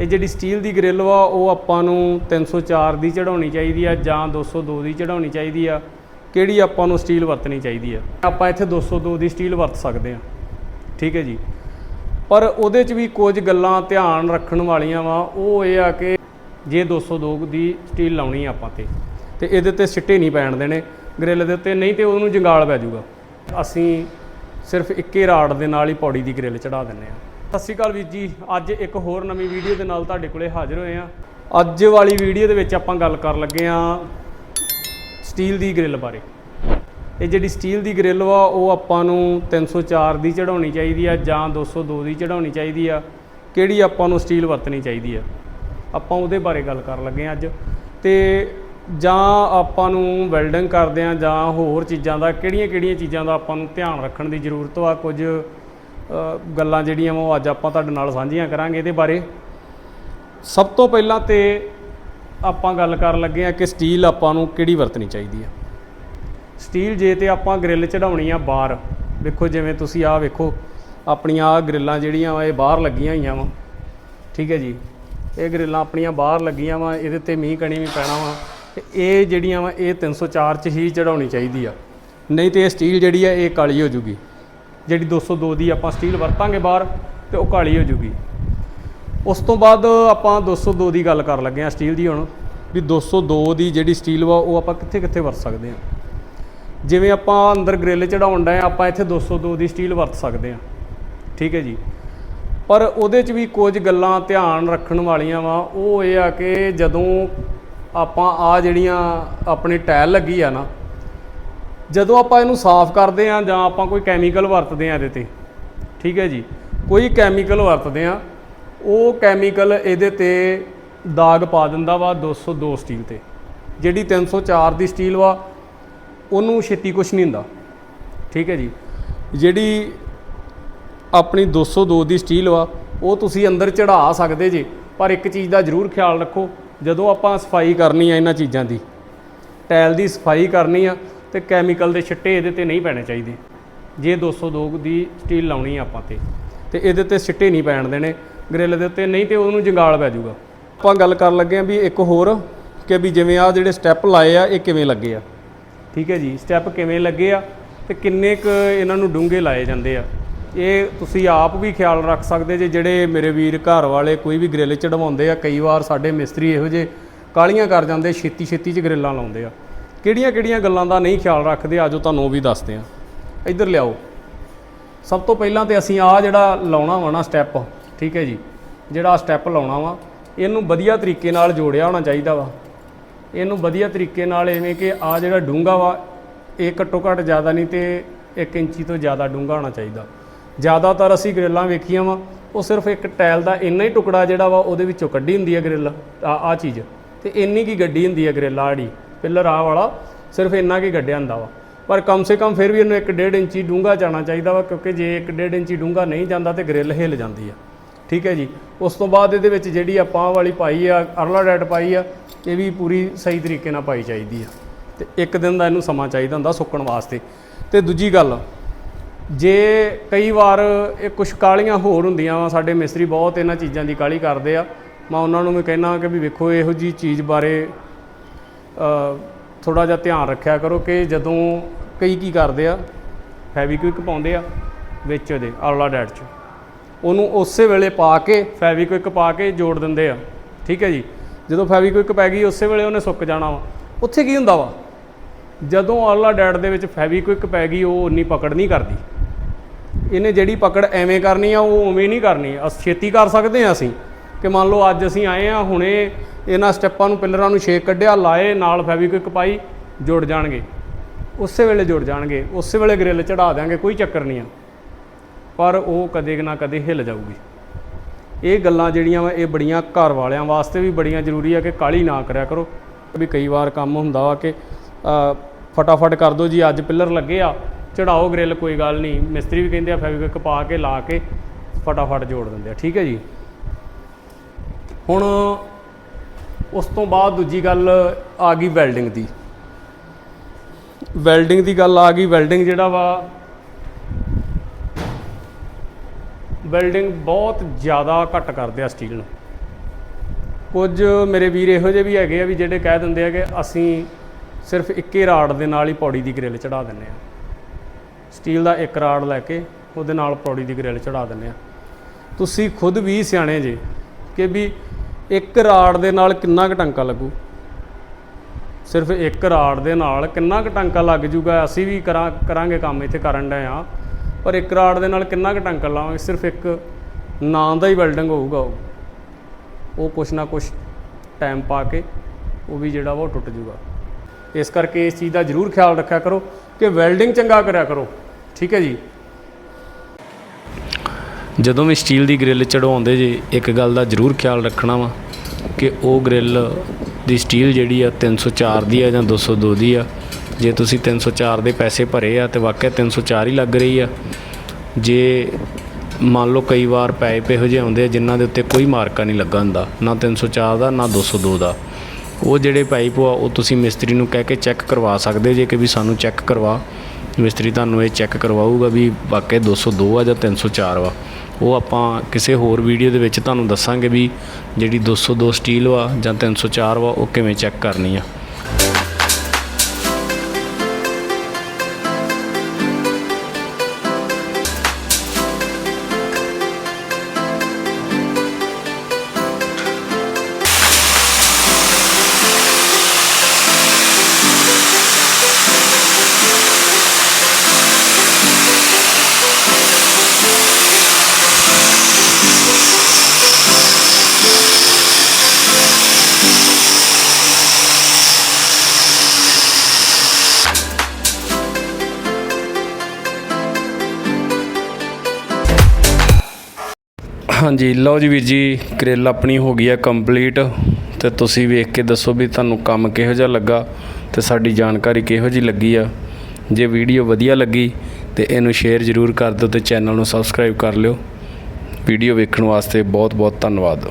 ਇਹ ਜਿਹੜੀ ਸਟੀਲ ਦੀ ਗ੍ਰਿਲ ਵਾ, ਉਹ ਆਪਾਂ ਨੂੰ 304 ਦੀ ਚੜਾਉਣੀ ਚਾਹੀਦੀ ਆ ਜਾਂ 202 ਦੀ ਚੜਾਉਣੀ ਚਾਹੀਦੀ ਆ। ਕਿਹੜੀ ਆਪਾਂ ਨੂੰ ਸਟੀਲ ਵਰਤਣੀ ਚਾਹੀਦੀ ਆ? ਆਪਾਂ ਇੱਥੇ 202 ਦੀ ਸਟੀਲ ਵਰਤ ਸਕਦੇ ਆ। ਠੀਕ ਹੈ ਜੀ। ਪਰ ਉਹਦੇ 'ਚ ਵੀ ਕੁਝ ਗੱਲਾਂ ਧਿਆਨ ਰੱਖਣ ਵਾਲੀਆਂ ਵਾ, ਉਹ ਇਹ ਆ ਕਿ ਜੇ 202 ਦੀ ਸਟੀਲ ਲਾਉਣੀ ਆ ਆਪਾਂ ਤੇ ਤੇ ਇਹਦੇ ਤੇ ਸਿੱਟੇ ਨਹੀਂ ਪੈਣ ਦੇਣੇ ਗ੍ਰਿਲ ਦੇ ਉੱਤੇ, ਨਹੀਂ ਤੇ ਉਹਨੂੰ ਜੰਗਾਲ ਪੈ ਜਾਊਗਾ। ਅਸੀਂ ਸਿਰਫ ਇੱਕੇ ਰਾੜ ਦੇ ਨਾਲ ਹੀ ਪੌੜੀ ਦੀ ਗ੍ਰਿਲ ਚੜਾ ਦਿੰਨੇ ਆ। ਸਤਿ ਸ਼੍ਰੀ ਅਕਾਲ ਵੀਰ ਜੀ। ਅੱਜ ਇੱਕ ਹੋਰ ਨਵੀਂ ਵੀਡੀਓ ਦੇ ਨਾਲ ਤੁਹਾਡੇ ਕੋਲੇ ਹਾਜ਼ਰ ਹੋਏ ਆ ਅੱਜ ਵਾਲੀ ਵੀਡੀਓ ਦੇ ਵਿੱਚ ਆਪਾਂ ਗੱਲ ਕਰਨ ਲੱਗੇ ਆ ਸਟੀਲ ਦੀ ਗ੍ਰਿਲ ਬਾਰੇ। ਇਹ ਜਿਹੜੀ ਸਟੀਲ ਦੀ ਗ੍ਰਿਲ ਵਾ, ਉਹ ਆਪਾਂ ਨੂੰ 304 ਦੀ ਚੜਾਉਣੀ ਚਾਹੀਦੀ ਆ ਜਾਂ 202 ਦੀ ਚੜਾਉਣੀ ਚਾਹੀਦੀ ਆ। ਕਿਹੜੀ ਆਪਾਂ ਨੂੰ ਸਟੀਲ ਵਰਤਣੀ ਚਾਹੀਦੀ ਆ? ਆਪਾਂ ਉਹਦੇ ਬਾਰੇ ਗੱਲ ਕਰਨ ਲੱਗੇ ਆ ਅੱਜ। ਤੇ ਜਾਂ ਆਪਾਂ ਨੂੰ ਵੈਲਡਿੰਗ ਕਰਦੇ ਆ ਜਾਂ ਹੋਰ ਚੀਜ਼ਾਂ ਦਾ, ਕਿਹੜੀਆਂ-ਕਿਹੜੀਆਂ ਚੀਜ਼ਾਂ ਦਾ ਆਪਾਂ ਨੂੰ ਧਿਆਨ ਰੱਖਣ ਦੀ ਜ਼ਰੂਰਤ ਵਾ? ਕੁਝ ਗੱਲਾਂ ਜਿਹੜੀਆਂ ਵਾ ਉਹ ਅੱਜ ਆਪਾਂ ਤੁਹਾਡੇ ਨਾਲ ਸਾਂਝੀਆਂ ਕਰਾਂਗੇ ਇਹਦੇ ਬਾਰੇ। ਸਭ ਤੋਂ ਪਹਿਲਾਂ ਤੇ ਆਪਾਂ ਗੱਲ ਕਰਨ ਲੱਗੇ ਆ ਕਿ ਸਟੀਲ ਆਪਾਂ ਨੂੰ ਕਿਹੜੀ ਵਰਤਣੀ ਚਾਹੀਦੀ ਆ। ਸਟੀਲ ਜੇ ਤੇ ਆਪਾਂ ਗ੍ਰਿਲ ਚੜਾਉਣੀ ਆ ਬਾਹਰ, ਵੇਖੋ ਜਿਵੇਂ ਤੁਸੀਂ ਆਹ ਵੇਖੋ, ਆਪਣੀਆਂ ਆਹ ਗ੍ਰਿਲਾਂ ਜਿਹੜੀਆਂ ਵਾ ਇਹ ਬਾਹਰ ਲੱਗੀਆਂ ਹੋਈਆਂ ਵਾ। ਠੀਕ ਹੈ ਜੀ? ਇਹ ਗ੍ਰਿਲਾਂ ਆਪਣੀਆਂ ਬਾਹਰ ਲੱਗੀਆਂ ਵਾ, ਇਹਦੇ ਤੇ ਮੀਂਹ ਕਣੀ ਵੀ ਪੈਣਾ ਵਾ, ਤੇ ਇਹ ਜਿਹੜੀਆਂ ਵਾ ਇਹ 304 ਚ ਹੀ ਚੜਾਉਣੀ ਚਾਹੀਦੀ ਆ। ਨਹੀਂ ਤੇ ਇਹ ਸਟੀਲ ਜਿਹੜੀ ਆ, ਇਹ ਕਾਲੀ ਹੋ ਜੂਗੀ। ਜਿਹੜੀ 202 ਦੀ ਆਪਾਂ ਸਟੀਲ ਵਰਤਾਂਗੇ ਬਾਹਰ, ਤੇ ਉਹ ਕਾਲੀ ਹੋ ਜੂਗੀ। ਉਸ ਤੋਂ ਬਾਅਦ ਆਪਾਂ 202 ਦੀ ਗੱਲ ਕਰ ਲੱਗੇ ਆ ਸਟੀਲ ਦੀ ਹੁਣ, ਵੀ 202 ਦੀ ਜਿਹੜੀ ਸਟੀਲ ਵਾ, ਉਹ ਆਪਾਂ ਕਿੱਥੇ ਕਿੱਥੇ ਵਰਤ ਸਕਦੇ ਆ ਜਿਵੇਂ ਆਪਾਂ ਅੰਦਰ ਗ੍ਰਿਲ ਚੜਾਉਣ ਦਾ ਆਪਾਂ ਇੱਥੇ 202 ਦੀ ਸਟੀਲ ਵਰਤ ਸਕਦੇ ਆ ਠੀਕ ਹੈ ਜੀ? ਪਰ ਉਹਦੇ 'ਚ ਵੀ ਕੁਝ ਗੱਲਾਂ ਧਿਆਨ ਰੱਖਣ ਵਾਲੀਆਂ ਵਾ, ਉਹ ਇਹ ਆ ਕਿ ਜਦੋਂ ਆਪਾਂ ਆ ਜਿਹੜੀਆਂ ਆਪਣੀ ਟਾਇਲ ਲੱਗੀ ਆ ਨਾ ਜਦੋਂ ਆਪਾਂ ਇਹਨੂੰ ਸਾਫ਼ ਕਰਦੇ ਆ ਜਾਂ ਆਪਾਂ ਕੋਈ ਕੈਮੀਕਲ ਵਰਤਦੇ ਆ ਇਹਦੇ ਤੇ, ਠੀਕ ਹੈ ਜੀ? ਕੋਈ ਕੈਮੀਕਲ ਵਰਤਦੇ ਆ ਉਹ ਕੈਮੀਕਲ ਇਹਦੇ ਤੇ ਦਾਗ ਪਾ ਦਿੰਦਾ ਵਾ 202 ਸਟੀਲ ਤੇ। ਜਿਹੜੀ 304 ਦੀ ਸਟੀਲ ਵਾ, ਉਹਨੂੰ ਛੇਤੀ ਕੁਝ ਨਹੀਂ ਹੁੰਦਾ, ਠੀਕ ਹੈ ਜੀ? ਜਿਹੜੀ ਆਪਣੀ 202 ਦੀ ਸਟੀਲ ਵਾ, ਉਹ ਤੁਸੀਂ ਅੰਦਰ ਚੜਾ ਸਕਦੇ ਜੇ, ਪਰ ਇੱਕ ਚੀਜ਼ ਦਾ ਜ਼ਰੂਰ ਖਿਆਲ ਰੱਖੋ, ਜਦੋਂ ਆਪਾਂ ਸਫ਼ਾਈ ਕਰਨੀ ਆ ਇਹਨਾਂ ਚੀਜ਼ਾਂ ਦੀ, ਟਾਇਲ ਦੀ ਸਫ਼ਾਈ ਕਰਨੀ ਆ ਤੇ ਕੈਮੀਕਲ ਦੇ ਛਿੱਟੇ ਇਹਦੇ ਤੇ ਨਹੀਂ ਪੈਣੇ ਚਾਹੀਦੇ। ਜੇ 202 ਦੀ ਸਟੀਲ ਲਾਉਣੀ ਆ ਆਪਾਂ ਤੇ। ਤੇ ਇਹਦੇ ਤੇ ਛਿੱਟੇ ਨਹੀਂ ਪੈਣ ਦੇਣੇ। ਗ੍ਰਿਲ ਦੇ ਉੱਤੇ ਨਹੀਂ ਤੇ ਉਹਨੂੰ ਜੰਗਾਲ ਪੈ ਜਾਊਗਾ। ਆਪਾਂ ਗੱਲ ਕਰਨ ਲੱਗੇ ਆ ਵੀ ਇੱਕ ਹੋਰ ਕਿ ਵੀ ਜਿਵੇਂ ਆ ਜਿਹੜੇ ਸਟੈਪ ਲਾਏ ਆ, ਇਹ ਕਿਵੇਂ ਲੱਗੇ ਆ। ਠੀਕ ਹੈ ਜੀ ਸਟੈਪ ਕਿਵੇਂ ਲੱਗੇ ਆ ਤੇ ਕਿੰਨੇ ਕ ਇਹਨਾਂ ਨੂੰ ਡੂੰਘੇ ਲਾਏ ਜਾਂਦੇ ਆ। ਇਹ ਤੁਸੀਂ ਆਪ ਵੀ ਖਿਆਲ ਰੱਖ ਸਕਦੇ ਜੇ ਜਿਹੜੇ ਮੇਰੇ ਵੀਰ ਘਰ ਵਾਲੇ ਕੋਈ ਵੀ ਗ੍ਰਿਲ ਚੜਵਾਉਂਦੇ ਆ, ਕਈ ਵਾਰ ਸਾਡੇ ਮਿਸਤਰੀ ਇਹੋ ਜਿਹੇ ਕਾਲੀਆਂ ਕਰ ਜਾਂਦੇ ਛੇਤੀ ਛੇਤੀ ਚ ਗ੍ਰਿਲਾਂ ਲਾਉਂਦੇ ਆ। ਕਿਹੜੀਆਂ ਕਿਹੜੀਆਂ ਗੱਲਾਂ ਦਾ ਨਹੀਂ ਖਿਆਲ ਰੱਖਦੇ ਆਜੋ ਤੁਹਾਨੂੰ ਉਹ ਵੀ ਦੱਸਦੇ ਆ। ਇੱਧਰ ਲਿਆਓ। ਸਭ ਤੋਂ ਪਹਿਲਾਂ ਤੇ ਅਸੀਂ ਆ ਜਿਹੜਾ ਲਾਉਣਾ ਵਾ ਨਾ ਸਟੈਪ ਠੀਕ ਹੈ ਜੀ? ਜਿਹੜਾ ਸਟੈਪ ਲਾਉਣਾ ਵਾ, ਇਹਨੂੰ ਵਧੀਆ ਤਰੀਕੇ ਨਾਲ ਜੋੜਿਆ ਹੋਣਾ ਚਾਹੀਦਾ ਵਾ। ਇਹਨੂੰ ਵਧੀਆ ਤਰੀਕੇ ਨਾਲ ਐਵੇਂ ਕਿ ਆ ਜਿਹੜਾ ਡੂੰਗਾ ਵਾ, ਇਹ ਘੱਟੋ ਘੱਟ ਜ਼ਿਆਦਾ ਨਹੀਂ ਤੇ 1 ਇੰਚੀ ਤੋਂ ਜ਼ਿਆਦਾ ਡੂੰਗਾ ਹੋਣਾ ਚਾਹੀਦਾ। ਜ਼ਿਆਦਾਤਰ ਅਸੀਂ ਗ੍ਰਿਲਾਂ ਵੇਖੀਆਂ ਵਾ, ਉਹ ਸਿਰਫ ਇੱਕ ਟਾਇਲ ਦਾ ਇੰਨਾ ਹੀ ਟੁਕੜਾ ਜਿਹੜਾ ਵਾ, ਉਹਦੇ ਵਿੱਚੋਂ ਕੱਢੀ ਹੁੰਦੀ ਹੈ ਗ੍ਰਿਲ, ਆ ਆ ਚੀਜ਼। ਤੇ ਇੰਨੀ ਕੀ ਗੱਡੀ ਹੁੰਦੀ ਹੈ ਗ੍ਰਿਲ ਆੜੀ ਪਿੱਲਰ ਆ ਵਾਲਾ ਸਿਰਫ ਇੰਨਾ ਕੀ ਗੱਡਿਆ ਹੁੰਦਾ ਵਾ। ਪਰ ਕਮ ਸੇ ਕਮ ਫਿਰ ਵੀ ਇਹਨੂੰ 1.5 ਇੰਚੀ ਡੂੰਘਾ ਜਾਣਾ ਚਾਹੀਦਾ ਵਾ, ਕਿਉਂਕਿ ਜੇ 1.5 ਇੰਚੀ ਡੂੰਘਾ ਨਹੀਂ ਜਾਂਦਾ ਤੇ ਗ੍ਰਿਲ ਹਿੱਲ ਜਾਂਦੀ ਆ। ਠੀਕ ਹੈ ਜੀ? ਉਸ ਤੋਂ ਬਾਅਦ ਇਹਦੇ ਵਿੱਚ ਜਿਹੜੀ ਆਪਾਂ ਆਹ ਵਾਲੀ ਪਾਈ ਆ, ਅਰਲਾ ਡੈਟ ਪਾਈ ਆ, ਇਹ ਵੀ ਪੂਰੀ ਸਹੀ ਤਰੀਕੇ ਨਾਲ ਪਾਈ ਚਾਹੀਦੀ ਆ। ਤੇ ਇੱਕ ਦਿਨ ਦਾ ਇਹਨੂੰ ਸਮਾਂ ਚਾਹੀਦਾ ਹੁੰਦਾ ਸੁੱਕਣ ਵਾਸਤੇ। ਤੇ ਦੂਜੀ ਗੱਲ, ਜੇ ਕਈ ਵਾਰ ਇਹ ਕੁਝ ਕਾਲੀਆਂ ਹੋਰ ਹੁੰਦੀਆਂ ਵਾ, ਸਾਡੇ ਮਿਸਤਰੀ ਬਹੁਤ ਇਹਨਾਂ ਚੀਜ਼ਾਂ ਦੀ ਕਾਲੀ ਕਰਦੇ ਆ। ਮੈਂ ਉਹਨਾਂ ਨੂੰ ਵੀ ਕਹਿਣਾ ਕਿ ਵੀ ਵੇਖੋ, ਇਹੋ ਜੀ ਚੀਜ਼ ਬਾਰੇ ਥੋੜਾ ਜਿਹਾ ਧਿਆਨ ਰੱਖਿਆ ਕਰੋ ਕਿ ਜਦੋਂ ਕਈ ਕੀ ਕਰਦੇ ਆ ਫੈਵੀਕਵਿਕ ਪਾਉਂਦੇ ਆ ਵਿੱਚ ਉਹਦੇ ਆਲਾ ਡੈਟ 'ਚ। ਉਹਨੂੰ ਉਸੇ ਵੇਲੇ ਪਾ ਕੇ ਫੈਵੀਕਵਿਕ ਪਾ ਕੇ ਜੋੜ ਦਿੰਦੇ ਆ। ਠੀਕ ਹੈ ਜੀ? ਜਦੋਂ ਫੈਵੀਕਵਿਕ ਪੈ ਗਈ, ਉਸੇ ਵੇਲੇ ਉਹਨੇ ਸੁੱਕ ਜਾਣਾ ਵਾ। ਉੱਥੇ ਕੀ ਹੁੰਦਾ ਵਾ? ਜਦੋਂ ਆਲਾ ਡੈਟ ਦੇ ਵਿੱਚ ਫੈਵੀਕਵਿਕ ਪੈ ਗਈ, ਉਹ ਉਨੀ ਪਕੜ ਨਹੀਂ ਕਰਦੀ। ਇਹਨੇ ਜਿਹੜੀ ਪਕੜ ਐਵੇਂ ਕਰਨੀ ਆ, ਉਹ ਉਵੇਂ ਨਹੀਂ ਕਰਨੀ। ਅਸ ਛੇਤੀ ਕਰ ਸਕਦੇ ਆ ਅਸੀਂ। ਕਿ ਮੰਨ ਲਓ ਅੱਜ ਅਸੀਂ ਆਏ ਆ ਹੁਣੇ ਇਹਨਾਂ ਸਟੈਪਾਂ ਨੂੰ, ਪਿੱਲਰਾਂ ਨੂੰ ਛੇਕ ਕੱਢਿਆ, ਲਾਏ, ਨਾਲ ਫੈਵੀਕਵਿਕ ਪਾਈ, ਜੁੜ ਜਾਣਗੇ। ਉਸੇ ਵੇਲੇ ਜੁੜ ਜਾਣਗੇ, ਉਸੇ ਵੇਲੇ ਗ੍ਰਿਲ ਚੜਾ ਦਿਆਂਗੇ, ਕੋਈ ਚੱਕਰ ਨਹੀਂ ਆ। ਪਰ ਉਹ ਕਦੇ ਨਾ ਕਦੇ ਹਿੱਲ ਜਾਊਗੀ। ਇਹ ਗੱਲਾਂ ਜਿਹੜੀਆਂ ਵਾ, ਇਹ ਬੜੀਆਂ ਘਰ ਵਾਲਿਆਂ ਵਾਸਤੇ ਵੀ ਬੜੀਆਂ ਜ਼ਰੂਰੀ ਆ ਕਿ ਕਾਲੀ ਨਾ ਕਰਿਆ ਕਰੋ। ਵੀ ਕਈ ਵਾਰ ਕੰਮ ਹੁੰਦਾ ਵਾ ਕਿ ਫਟਾਫਟ ਕਰ ਦਿਓ ਜੀ, ਅੱਜ ਪਿੱਲਰ ਲੱਗੇ ਆ ਚੜਾਓ ਗ੍ਰਿਲ ਕੋਈ ਗੱਲ ਨਹੀਂ। ਮਿਸਤਰੀ ਵੀ ਕਹਿੰਦੇ ਆ ਫੈਵਿਕਵਿਕ ਪਾ ਕੇ, ਲਾ ਕੇ, ਫਟਾਫਟ ਜੋੜ ਦਿੰਦੇ ਆ। ਠੀਕ ਹੈ ਜੀ? ਹੁਣ ਉਸ ਤੋਂ ਬਾਅਦ ਦੂਜੀ ਗੱਲ ਆ ਗਈ ਵੈਲਡਿੰਗ ਦੀ। ਵੈਲਡਿੰਗ ਦੀ ਗੱਲ ਆ ਗਈ, ਵੈਲਡਿੰਗ ਜਿਹੜਾ ਵਾ, ਵੈਲਡਿੰਗ ਬਹੁਤ ਜ਼ਿਆਦਾ ਘੱਟ ਕਰਦੇ ਆ ਸਟੀਲ ਨੂੰ। ਕੁਝ ਮੇਰੇ ਵੀਰ ਇਹੋ ਜਿਹੇ ਵੀ ਹੈਗੇ ਆ ਵੀ ਜਿਹੜੇ ਕਹਿ ਦਿੰਦੇ ਆ ਕਿ ਅਸੀਂ ਸਿਰਫ ਇੱਕੇ ਰਾੜ ਦੇ ਨਾਲ ਹੀ ਪੌੜੀ ਦੀ ਗ੍ਰਿਲ ਚੜਾ ਦਿੰਦੇ ਆ। ਸਟੀਲ ਦਾ ਇੱਕ ਰਾੜ ਲੈ ਕੇ ਉਹਦੇ ਨਾਲ ਪੌੜੀ ਦੀ ਗ੍ਰਿਲ ਚੜਾ ਦਿੰਦੇ ਆ। ਤੁਸੀਂ ਖੁਦ ਵੀ ਸਿਆਣੇ ਜੇ ਕਿ ਵੀ ਇੱਕ ਰਾੜ ਦੇ ਨਾਲ ਕਿੰਨਾ ਕੁ ਟਾਂਕਾ ਲੱਗੂ? ਸਿਰਫ ਇੱਕ ਰਾੜ ਦੇ ਨਾਲ ਕਿੰਨਾ ਕੁ ਟਾਂਕਾ ਲੱਗ ਜੂਗਾ? ਅਸੀਂ ਵੀ ਕਰਾਂ, ਕਰਾਂਗੇ ਕੰਮ, ਇੱਥੇ ਕਰਨ ਡਏ ਆ ਪਰ ਇੱਕ ਰਾੜ ਦੇ ਨਾਲ ਕਿੰਨਾ ਕੁ ਟਾਂਕਾ ਲਾਵਾਂਗੇ? ਸਿਰਫ ਇੱਕ ਨਾਂ ਦਾ ਹੀ ਵੈਲਡਿੰਗ ਹੋਊਗਾ ਉਹ। ਉਹ ਕੁਛ ਨਾ ਕੁਛ ਟਾਈਮ ਪਾ ਕੇ ਉਹ ਵੀ ਜਿਹੜਾ ਵਾ ਉਹ ਟੁੱਟ ਜੂਗਾ। ਇਸ ਕਰਕੇ ਇਸ ਚੀਜ਼ ਦਾ ਜ਼ਰੂਰ ਖਿਆਲ ਰੱਖਿਆ ਕਰੋ ਕਿ ਵੈਲਡਿੰਗ ਚੰਗਾ ਕਰਿਆ ਕਰੋ। ਠੀਕ ਹੈ ਜੀ? ਜਦੋਂ ਵੀ ਸਟੀਲ ਦੀ ਗ੍ਰਿਲ ਚੜਾਉਂਦੇ ਜੇ, ਇੱਕ ਗੱਲ ਦਾ ਜ਼ਰੂਰ ਖਿਆਲ ਰੱਖਣਾ ਵਾ ਕਿ ਉਹ ਗ੍ਰਿਲ ਦੀ ਸਟੀਲ ਜਿਹੜੀ ਆ 304 ਦੀ ਆ ਜਾਂ 202 ਦੀ ਆ। ਜੇ ਤੁਸੀਂ 304 ਦੇ ਪੈਸੇ ਭਰੇ ਆ ਤੇ ਵਾਕਿਆ 304 ਹੀ ਲੱਗ ਰਹੀ ਆ। ਜੇ ਮੰਨ ਲਓ ਕਈ ਵਾਰ ਪਾਈਪ ਇਹੋ ਜਿਹੇ ਆਉਂਦੇ ਆ ਜਿਨ੍ਹਾਂ ਦੇ ਉੱਤੇ ਕੋਈ ਮਾਰਕਾ ਨਹੀਂ ਲੱਗਾ ਹੁੰਦਾ, ਨਾ 304 ਦਾ, ਨਾ 202 ਦਾ। ਉਹ ਜਿਹੜੇ ਪਾਈਪ ਆ, ਉਹ ਤੁਸੀਂ ਮਿਸਤਰੀ ਨੂੰ ਕਹਿ ਕੇ ਚੈੱਕ ਕਰਵਾ ਸਕਦੇ ਜੇ ਕਿ ਵੀ ਸਾਨੂੰ ਚੈੱਕ ਕਰਵਾ। ਮਿਸਤਰੀ ਤੁਹਾਨੂੰ ਇਹ ਚੈੱਕ ਕਰਵਾਊਗਾ ਵੀ ਵਾਕਿਆ 202 ਆ ਜਾਂ 304 ਵਾ। ਉਹ ਆਪਾਂ ਕਿਸੇ ਹੋਰ ਵੀਡੀਓ ਦੇ ਵਿੱਚ ਤੁਹਾਨੂੰ ਦੱਸਾਂਗੇ ਵੀ ਜਿਹੜੀ 202 ਸਟੀਲ ਵਾ ਜਾਂ 304 ਵਾ, ਉਹ ਕਿਵੇਂ ਚੈੱਕ ਕਰਨੀ ਆ। ਹਾਂਜੀ, ਲਓ ਜੀ ਵੀਰ ਜੀ ਗ੍ਰਿਲ ਆਪਣੀ ਹੋ ਗਈ ਹੈ ਕੰਪਲੀਟ ਤੇ ਤੁਸੀਂ ਵੇਖ ਕੇ ਦੱਸੋ ਵੀ ਤੁਹਾਨੂੰ ਕੰਮ ਕਿਹੋ ਜਿਹਾ ਲੱਗਾ ਤੇ ਸਾਡੀ ਜਾਣਕਾਰੀ ਕਿਹੋ ਜਿਹੀ ਲੱਗੀ ਆ। ਜੇ ਵੀਡੀਓ ਵਧੀਆ ਲੱਗੀ ਤੇ ਇਹਨੂੰ ਸ਼ੇਅਰ ਜ਼ਰੂਰ ਕਰ ਦਿਓ ਤੇ ਚੈਨਲ ਨੂੰ ਸਬਸਕ੍ਰਾਈਬ ਕਰ ਲਿਓ। ਵੀਡੀਓ ਵੇਖਣ ਵਾਸਤੇ ਬਹੁਤ ਬਹੁਤ ਧੰਨਵਾਦ।